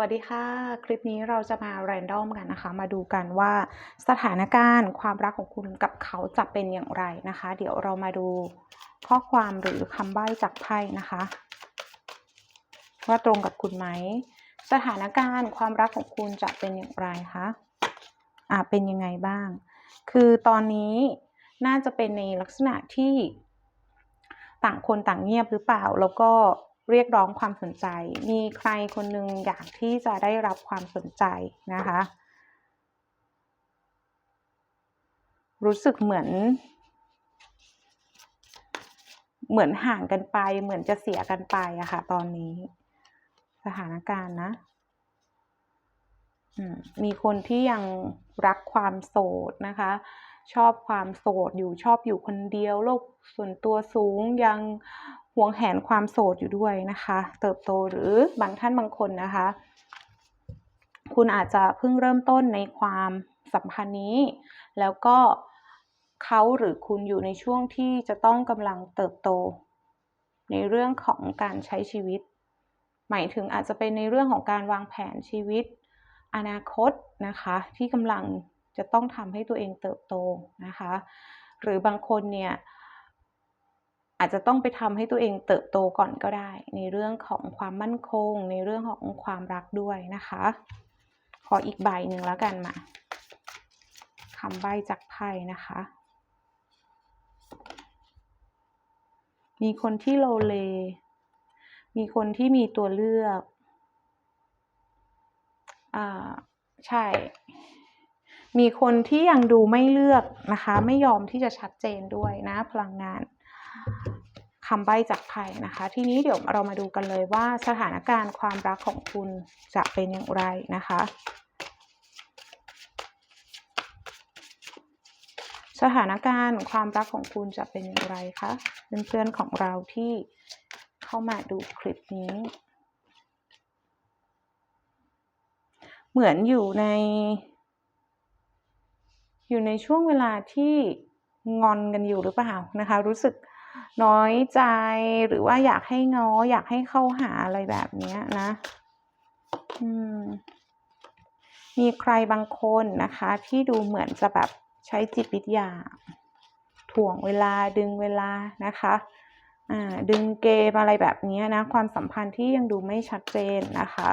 วัสดีค่ะ คลิปนี้เราจะมาแรนดอมกันนะคะ มาดูกันว่าสถานการณ์ความรักของคุณกับเขาจะเป็นอย่างไรนะคะ เดี๋ยวเรามาดูข้อความหรือคำใบ้จากไพ่นะคะ ว่าตรงกับคุณไหม สถานการณ์ความรักของคุณจะเป็นอย่างไรคะอ่าเป็นยังไงบ้าง คือตอนนี้น่าจะเป็นในลักษณะที่ต่างคนต่างเงียบหรือเปล่าแล้วก็ เรียกร้องความสนใจ มีใครคนหนึ่งอยากที่จะได้รับความสนใจนะคะ รู้สึกเหมือน เหมือนห่างกันไป เหมือนจะเสียกันไปอะค่ะ ตอนนี้ สถานการณ์นะมีคนที่ยังรักความโสดนะคะ ชอบความโสดอยู่ชอบอยู่คนเดียวโลกส่วนตัวสูงยัง หวงแหนความโสดอยู่ด้วยนะคะ เติบโตหรือบางท่านบางคนนะคะ คุณอาจจะเพิ่งเริ่มต้นในความสัมพันธ์นี้ แล้วก็เขาหรือคุณอยู่ในช่วงที่จะต้องกำลังเติบโต ในเรื่องของการใช้ชีวิต หมายถึงอาจจะเป็นในเรื่องของการวางแผนชีวิต อนาคตนะคะ ที่กำลังจะต้องทำให้ตัวเองเติบโตนะคะ หรือบางคนเนี่ย อาจจะต้องไปทำให้ตัวเองเติบโตก่อนก็ได้ ในเรื่องของความมั่นคง ในเรื่องของความรักด้วยนะคะ ขออีกใบหนึ่งแล้วกันมาคำใบจากไพ่นะคะ มีคนที่โลเล มีคนที่มีตัวเลือก อ่า ใช่ มีคนที่ยังดูไม่เลือกนะคะ ไม่ยอมที่จะชัดเจนด้วยนะพลังงาน คำใบ้จากไพ่นะคะ ทีนี้เดี๋ยวเรามาดูกันเลยว่าสถานการณ์ความรักของคุณจะเป็นอย่างไรนะคะ สถานการณ์ความรักของคุณจะเป็นอย่างไรคะเพื่อนๆของเราที่เข้ามาดูคลิปนี้ เหมือนอยู่ใน อยู่ในช่วงเวลาที่งอนกันอยู่หรือเปล่านะคะ รู้สึก น้อยใจหรือว่าอยากให้ง้ออยากให้เข้าหาอะไรแบบนี้นะ อืม มีใครบางคนนะคะ ที่ดูเหมือนจะแบบใช้จิตวิทยาถ่วงเวลาดึงเวลานะคะอ่าดึงเกมอะไรแบบนี้นะ ความสัมพันธ์ที่ยังดูไม่ชัดเจนนะคะ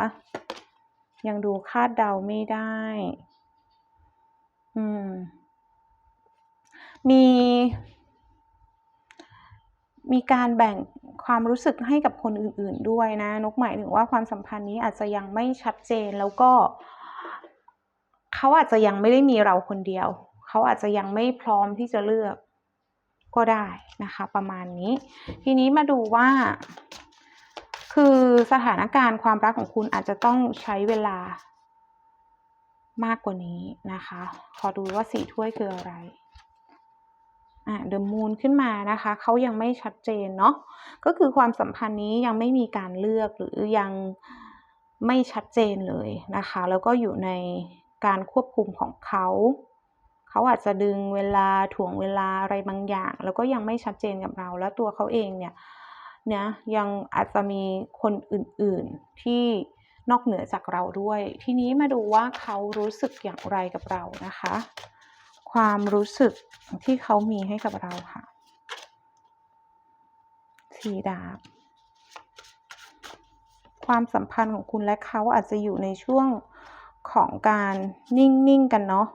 ยังดูคาดเดาไม่ได้ อืม มี มีการแบ่งความรู้สึกให้กับคนอื่น ๆ ด้วยนะ นกหมายถึงว่าความสัมพันธ์นี้อาจจะยังไม่ชัดเจนแล้วก็ เขาอาจจะยังไม่ได้มีเราคนเดียว เขาอาจจะยังไม่พร้อมที่จะเลือกก็ได้นะคะ ประมาณนี้ ทีนี้มาดูว่า คือสถานการณ์ความรักของคุณอาจจะต้องใช้เวลามากกว่านี้นะคะ ขอดูว่าสีถ้วยคืออะไร อ่าเดอะมูนขึ้นมานะคะเขายังไม่ชัดเจนเนาะก็คือความสัมพันธ์นี้ยังไม่มีการเลือกหรือยังไม่ชัดเจนเลยนะคะ แล้วก็อยู่ในการควบคุมของเขาเขาอาจจะดึงเวลาถ่วงเวลาอะไรบางอย่าง แล้วก็ยังไม่ชัดเจนกับเรา แล้วตัวเขาเองเนี่ยเนี่ยยังอาจจะมีคนอื่นๆที่นอกเหนือจากเราด้วย ทีนี้มาดูว่าเขารู้สึกอย่างไรกับเรานะคะ ความรู้สึกที่เขามีให้กับเราค่ะสีดาบความสัมพันธ์ของคุณและเขาอาจจะอยู่ในช่วงของการนิ่ง ๆ กันเนาะ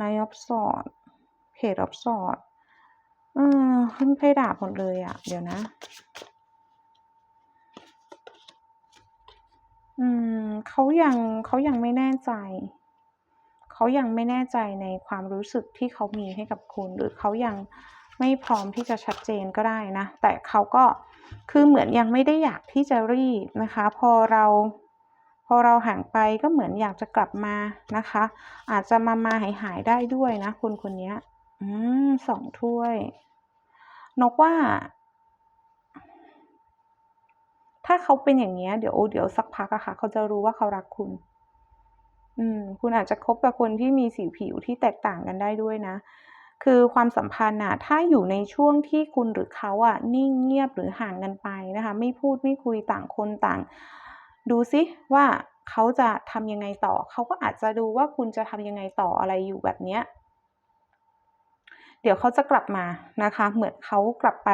นายอบสอดเพจอบสอดเออขึ้นไพ่ดาบหมดเลยอะ่ะเดี๋ยวนะ อืมเขายังเขายังไม่แน่ใจ เขายังไม่แน่ใจในความรู้สึกที่เขามีให้กับคุณ หรือเขายังไม่พร้อมที่จะชัดเจนก็ได้นะ แต่เขาก็คือเหมือนยังไม่ได้อยากที่จะรีบนะคะ พอเราพอเราห่างไปก็เหมือนอยากจะกลับมานะคะ อาจจะมามาหายหายได้ด้วยนะคนคนนี้อืมสองถ้วย นกว่า ถ้าเขาเป็นอย่างนี้เดี๋ยวเดี๋ยวสักพักอะค่ะ เขาจะรู้ว่าเขารักคุณ อืมคุณอาจจะคบกับคนที่มีสีผิวที่แตกต่างกันได้ด้วยนะ คือความสัมพันธ์นะถ้าอยู่ในช่วงที่คุณหรือเขาอะนิ่งเงียบหรือห่างกันไปนะคะ ไม่พูดไม่คุยต่างคนต่าง ดูซิว่าเขาจะทำยังไงต่อ เขาก็อาจจะดูว่าคุณจะทำยังไงต่ออะไรอยู่แบบเนี้ยเดี๋ยวเขาจะกลับมานะคะ เหมือนเขากลับไป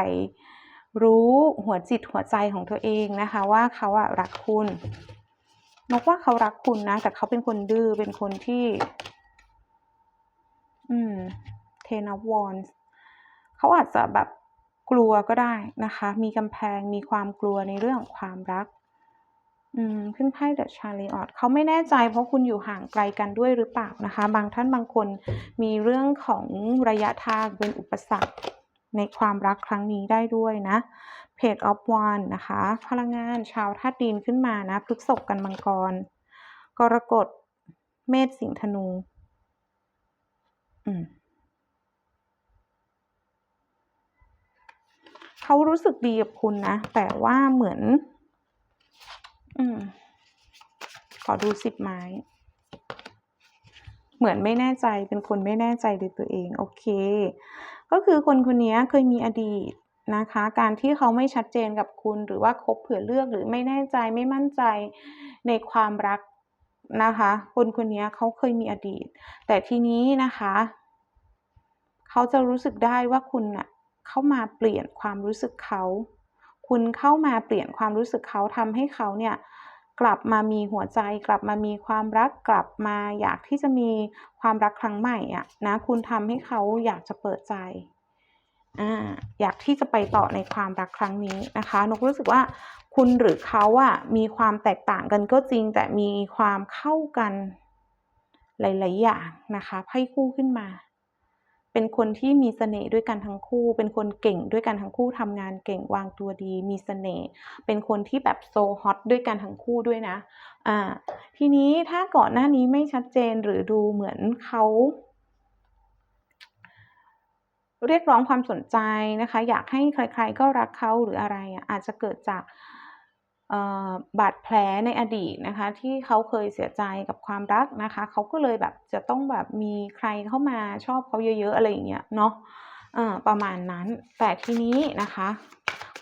รู้หัวจิตหัวใจของตัวเองนะคะ ว่าเขาอะรักคุณ นกว่าเขารักคุณนะ แต่เขาเป็นคนดื้อ เป็นคนที่ อืม Ten of Wands เขาอาจจะแบบกลัวก็ได้นะคะ มีกำแพง มีความกลัวในเรื่องของความรัก อืม ขึ้นไพ่ The Chariot เขาไม่แน่ใจเพราะคุณอยู่ห่างไกลกันด้วยหรือเปล่านะคะ บางท่านบางคนมีเรื่องของระยะทางเป็นอุปสรรคในความรักครั้งนี้ได้ด้วยนะ Page of Wands นะคะ พลังงานชาวธาตุดินขึ้นมานะพฤษภกันมังกร กรกฎ เมษสิงห์ธนู อืมเขารู้สึกดีกับคุณนะ แต่ว่าเหมือน อืม ขอดูสิบไม้ เหมือนไม่แน่ใจเป็นคนไม่แน่ใจในตัวเอง โอเค ก็คือคนคนนี้เคยมีอดีต นะคะ การที่เขาไม่ชัดเจนกับคุณหรือว่าคบเผื่อเลือกหรือไม่แน่ใจไม่มั่นใจในความรักนะคะ คนคนนี้เขาเคยมีอดีต แต่ทีนี้นะคะ เขาจะรู้สึกได้ว่าคุณน่ะเข้ามาเปลี่ยนความรู้สึกเขา คุณเข้ามาเปลี่ยนความรู้สึกเขาทำให้เขาเนี่ยกลับมามีหัวใจ กลับมามีความรักกลับมาอยากที่จะมีความรักครั้งใหม่อะนะคุณทำให้เขาอยากจะเปิดใจ อยากที่จะไปต่อในความรักครั้งนี้นะคะ นกรู้สึกว่าคุณหรือเขาอะมีความแตกต่างกันก็จริง แต่มีความเข้ากันหลาย ๆ อย่างนะคะไพ่คู่ขึ้นมา เป็นคนที่มีเสน่ห์ด้วยกันทั้งคู่ เป็นคนเก่งด้วยกันทั้งคู่ทำงานเก่งวางตัวดี มีเสน่ห์เป็นคนที่แบบ so hot ด้วยกันทั้งคู่ด้วยนะอ่าทีนี้ถ้าก่อนหน้านี้ไม่ชัดเจนหรือดูเหมือนเขา เรียกร้องความสนใจนะคะ อยากให้ใครๆก็รักเขาหรืออะไรอะอาจจะเกิดจากบาดแผลในอดีตนะคะ ที่เขาเคยเสียใจกับความรักนะคะ เขาก็เลยแบบจะต้องแบบมีใครเข้ามาชอบเขาเยอะๆอะไรอย่างเงี้ยเนาะประมาณนั้น แต่ทีนี้นะคะ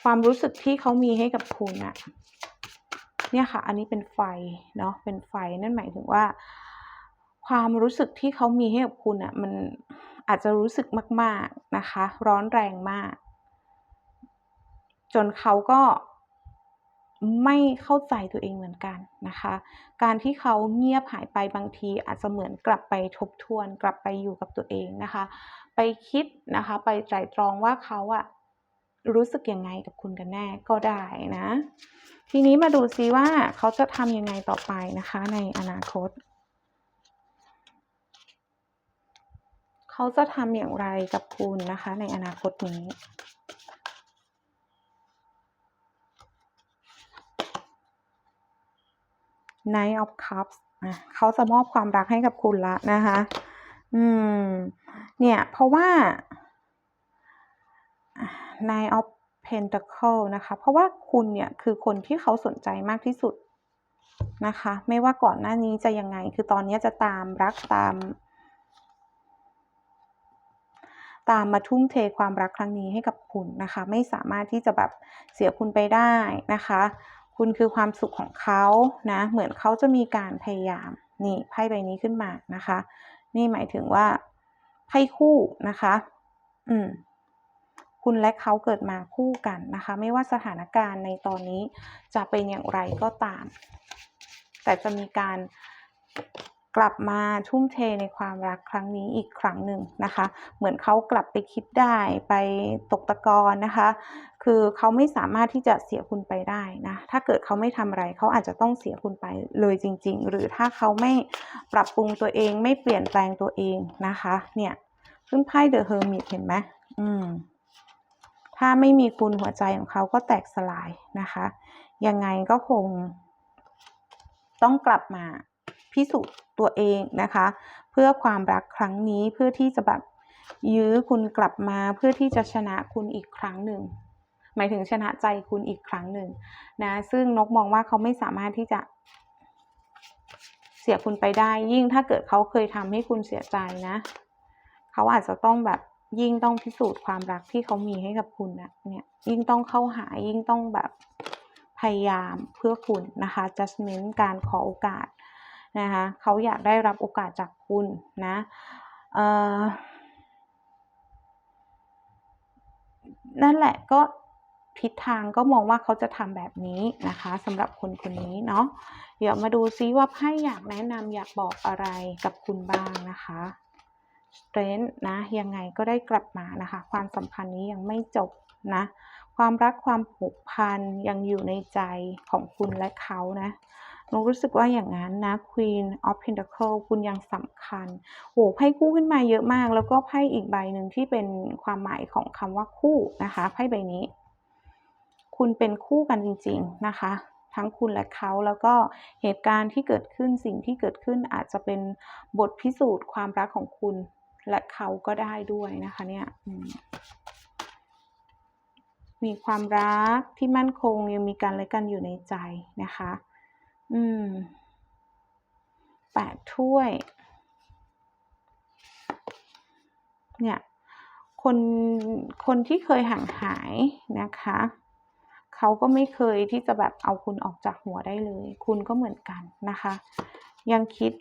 ความรู้สึกที่เขามีให้กับคุณน่ะเนี่ยค่ะ อันนี้เป็นไฟเนาะเป็นไฟนั่นหมายถึงว่า ความรู้สึกที่เขามีให้กับคุณน่ะมัน อาจจะรู้สึกมาก ๆนะคะ ร้อนแรงมาก จนเขาก็ไม่เข้าใจตัวเองเหมือนกันนะคะ การที่เขาเงียบหายไปบางทีอาจจะเหมือนกลับไปทบทวน กลับไปอยู่กับตัวเองนะคะ ไปคิดนะคะ ไปไตรตรองว่าเขาอะรู้สึกยังไงกับคุณกันแน่ก็ได้นะ ทีนี้มาดูซิว่าเขาจะทำยังไงต่อไปนะคะ ในอนาคต เขาจะทำอย่างไรกับคุณนะคะ ในอนาคตนี้ Knight of Cups เขาจะมอบความรักให้กับคุณล้วนะคะ อืม เนี่ย เพราะว่า Knight of Pentacle นะคะ เพราะว่าคุณเนี่ยคือคนที่เขาสนใจมากที่สุดนะคะ ไม่ว่าก่อนหน้านี้จะยังไง คือตอนนี้จะตามรักตาม ตามมาทุ่มเทความรักครั้งนี้ให้กับคุณนะคะ ไม่สามารถที่จะแบบเสียคุณไปได้นะคะ คุณคือความสุขของเขานะ เหมือนเขาจะมีการพยายามนี่ไพ่ใบนี้ขึ้นมานะคะ นี่หมายถึงว่าไพ่คู่นะคะ อืมคุณและเขาเกิดมาคู่กันนะคะ ไม่ว่าสถานการณ์ในตอนนี้จะเป็นอย่างไรก็ตาม แต่จะมีการ กลับมาทุ่มเทในความรักครั้งนี้อีกครั้งหนึ่งนะคะ เหมือนเขากลับไปคิดได้ไปตกตะกอนนะคะ คือเขาไม่สามารถที่จะเสียคุณไปได้นะ ถ้าเกิดเขาไม่ทำอะไรเขาอาจจะต้องเสียคุณไปเลยจริง ๆ หรือถ้าเขาไม่ปรับปรุงตัวเองไม่เปลี่ยนแปลงตัวเองนะคะ เนี่ยขึ้นไพ่ The Hermit เห็นไหมอืมถ้าไม่มีคุณหัวใจของเขาก็แตกสลายนะคะ ยังไงก็คงต้องกลับมา พิสูจน์ตัวเองนะคะ เพื่อความรักครั้งนี้เพื่อที่จะแบบยื้อคุณกลับมาเพื่อที่จะชนะคุณอีกครั้งหนึ่ง หมายถึงชนะใจคุณอีกครั้งหนึ่งนะซึ่งนกมองว่าเขาไม่สามารถที่จะเสียคุณไปได้ ยิ่งถ้าเกิดเขาเคยทำให้คุณเสียใจนะ เขาอาจจะต้องแบบยิ่งต้องพิสูจน์ความรักที่เขามีให้กับคุณนะเนี่ยยิ่งต้องเข้าหายิ่งต้องแบบพยายามเพื่อคุณนะคะ judgment การขอโอกาส นะคะเขาอยากได้รับโอกาสจากคุณนะนั่นแหละก็ทิศทางก็มองว่าเขาจะทำแบบนี้นะคะสำหรับคนคนนี้เนาะเดี๋ยวมาดูซิว่าไพ่อยากแนะนำอยากบอกอะไรกับคุณบ้างนะคะ strength นะยังไงก็ได้กลับมานะคะ ความสัมพันธ์นี้ยังไม่จบนะ ความรักความผูกพันยังอยู่ในใจของคุณและเขานะ หนูรู้สึกว่าอย่างนั้นนะ Queen of Pentacle คุณยังสำคัญโอ้ไพ่คู่ขึ้นมาเยอะมาก แล้วก็ไพ่อีกใบหนึ่งที่เป็นความหมายของคำว่าคู่นะคะไพ่ใบนี้ คุณเป็นคู่กันจริง ๆนะคะ ทั้งคุณและเขาแล้วก็เหตุการณ์ที่เกิดขึ้นสิ่งที่เกิดขึ้นอาจจะเป็นบทพิสูจน์ความรักของคุณและเขาก็ได้ด้วยนะคะเนี่ยมีความรักที่มั่นคงยังมีการและกันอยู่ในใจนะคะ อืมแปดถ้วย เนี่ย คน คนที่เคยห่างหายนะคะ เขาก็ไม่เคยที่จะแบบเอาคุณออกจากหัวได้เลย คุณก็เหมือนกันนะคะ ยังคิด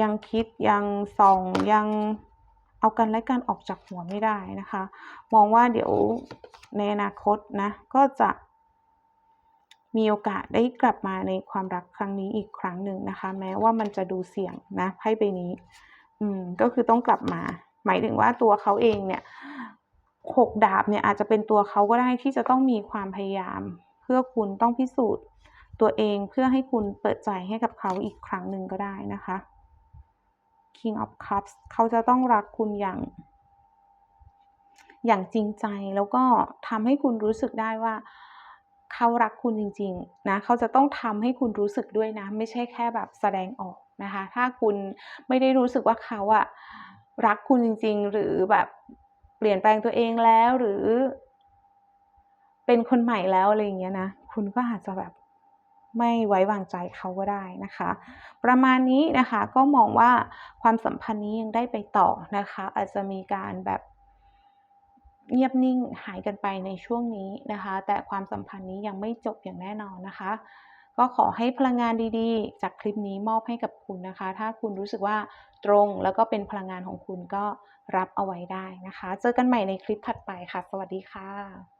ยังคิดยังส่องยังเอากันและกันออกจากหัวไม่ได้นะคะ มองว่าเดี๋ยวในอนาคตนะ ก็จะ มีโอกาสได้กลับมาในความรักครั้งนี้อีกครั้งหนึ่งนะคะ แม้ว่ามันจะดูเสี่ยงนะไพ่ใบนี้ อืมก็คือต้องกลับมา หมายถึงว่าตัวเขาเองเนี่ยหกดาบเนี่ยอาจจะเป็นตัวเขาก็ได้ที่จะต้องมีความพยายาม เพื่อคุณต้องพิสูจน์ ตัวเองเพื่อให้คุณเปิดใจให้กับเขาอีกครั้งหนึ่งก็ได้นะคะ King of Cups เขาจะต้องรักคุณอย่าง อย่างจริงใจแล้วก็ทำให้คุณรู้สึกได้ว่า เขารักคุณจริงๆนะเขาจะต้องทำให้คุณรู้สึกด้วยนะ ไม่ใช่แค่แบบแสดงออกนะคะ ถ้าคุณไม่ได้รู้สึกว่าเขาอะรักคุณจริง ๆ หรือแบบเปลี่ยนแปลงตัวเองแล้วหรือ เป็นคนใหม่แล้วอะไรอย่างเงี้ยนะคุณก็อาจจะแบบไม่ไว้วางใจเขาก็ได้นะคะ ประมาณนี้นะคะก็มองว่าความสัมพันธ์นี้ยังได้ไปต่อนะคะ อาจจะมีการแบบ เงียบนิ่งหายกันไปในช่วงนี้นะคะ แต่ความสัมพันธ์นี้ยังไม่จบอย่างแน่นอนนะคะ ก็ขอให้พลังงานดีๆ จากคลิปนี้มอบให้กับคุณนะคะ ถ้าคุณรู้สึกว่าตรงแล้วก็เป็นพลังงานของคุณก็รับเอาไว้ได้นะคะ เจอกันใหม่ในคลิปถัดไปค่ะ สวัสดีค่ะ